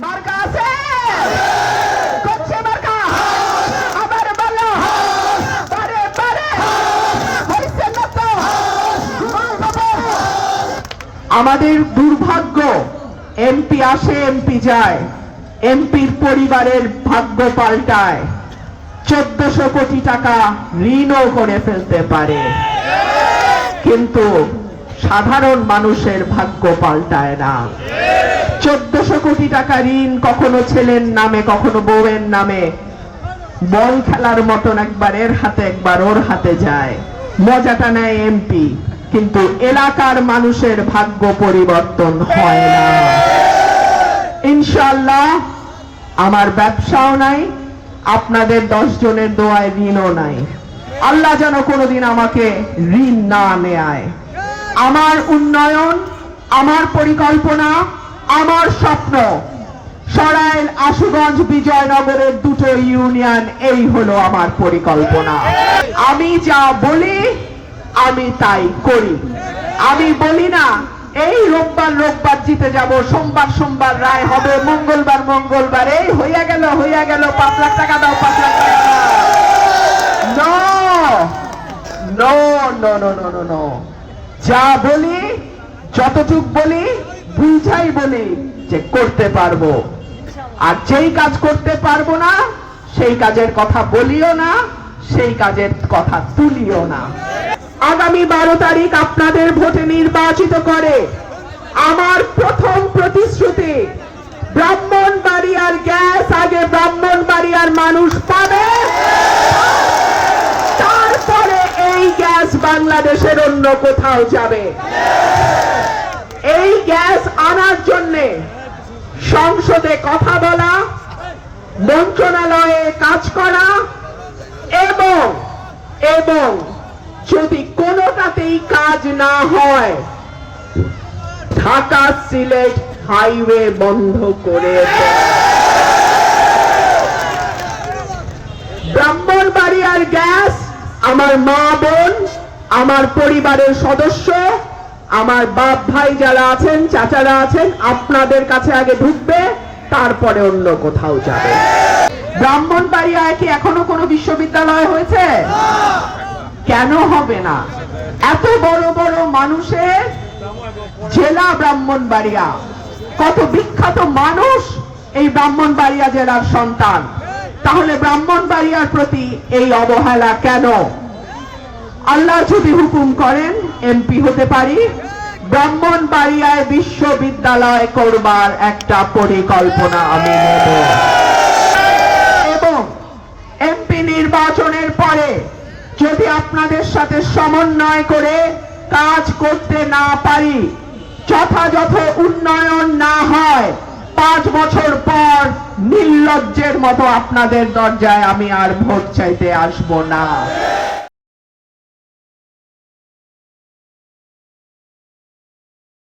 মার্কা আছে? করছে মার্কা? আবার বলো বারে বারে। হয়েছে না আমাদের দুর্ভাগ্য এমপি আসে এমপি যায়। এমপির পরিবারের ভাগ্য পাল্টায়। চোদ্দশো কোটি টাকা ঋণও করে ফেলতে পারে। কিন্তু সাধারণ মানুষের ভাগ্য পাল্টায় না। চোদ্দশো কোটি টাকা ঋণ কখনো ছেলের নামে, কখনো বউয়ের নামে। বল খেলার মতন একবার এর হাতে, একবার ওর হাতে যায়। মজাটা নেয় এমপি কিন্তু এলাকার মানুষের ভাগ্য পরিবর্তন হয় না। ইনশাল্লাহ আমার ব্যবসাও নাই, আপনাদের দশ জনের দোয়ায় ঋণও নাই। আল্লাহ যেন কোনোদিন আমাকে ঋণ না নেয়। আমার উন্নয়ন, আমার পরিকল্পনা আমার স্বপ্ন। সরাইল আশুগঞ্জ বিজয়নগরের দুটো ইউনিয়ন, এই হলো আমার পরিকল্পনা। আমি যা বলি, আমি তাই করি। আমি বলি না, এই রোববার রোববার জিতে যাব, সোমবার সোমবার রায় হবে, মঙ্গলবার মঙ্গলবার, এই হইয়া গেল হইয়া গেল, পাঁচ লাখ টাকা দাও, পাঁচ লাখ টাকা যা বলি, যতটুক বলি বুঝাই বলি যে করতে পারব। আর যেই কাজ করতে পারব না, সেই কাজের কথা বলিও না, সেই কাজের কথা তুলিও না। আগামী বারো তারিখ আপনাদের ভোটে নির্বাচিত করে আমার প্রথম প্রতিশ্রুতি ব্রাহ্মণ বাড়িয়ার গ্যাস আগে ব্রাহ্মণ বাড়িয়ার মানুষ পাবে, তারপরে এই গ্যাস বাংলাদেশের অন্য কোথাও যাবে এই গ্যাস সংসদে কথা বলা, মন্ত্রণালয়ে কাজ করা এবং এবং যদি কোনোটাতেই কাজ না হয়, ঢাকা সিলেট হাইওয়ে বন্ধ করে। ব্রাহ্মণবাড়িয়ার গ্যাস, আমার মা বোন, আমার পরিবারের সদস্য আমার বাপ ভাই যারা আছেন, চাচারা আছেন, আপনাদের কাছে আগে ঢুকবে, তারপরে অন্য কোথাও যাবে। ব্রাহ্মণবাড়িয়ায় কি এখনও কোনো বিশ্ববিদ্যালয় হয়েছে? কেন হবে না? এত বড় বড় মানুষের জেলা ব্রাহ্মণবাড়িয়া। কত বিখ্যাত মানুষ এই ব্রাহ্মণবাড়িয়া জেলার সন্তান। তাহলে ব্রাহ্মণবাড়িয়ার প্রতি এই অবহেলা কেন? আল্লাহ যদি হুকুম করেন এমপি হতে পারি। ব্রাহ্মণবাড়িয়ায় বিশ্ববিদ্যালয় করবার একটা পরিকল্পনা আমি নেব। এবং এমপি নির্বাচনের পরে যদি আপনাদের সাথে সমন্বয় করে কাজ করতে না পারি, যথাযথ উন্নয়ন না হয়, পাঁচ বছর পর নির্লজ্জের মতো আপনাদের দরজায় আমি আর ভোট চাইতে আসব না।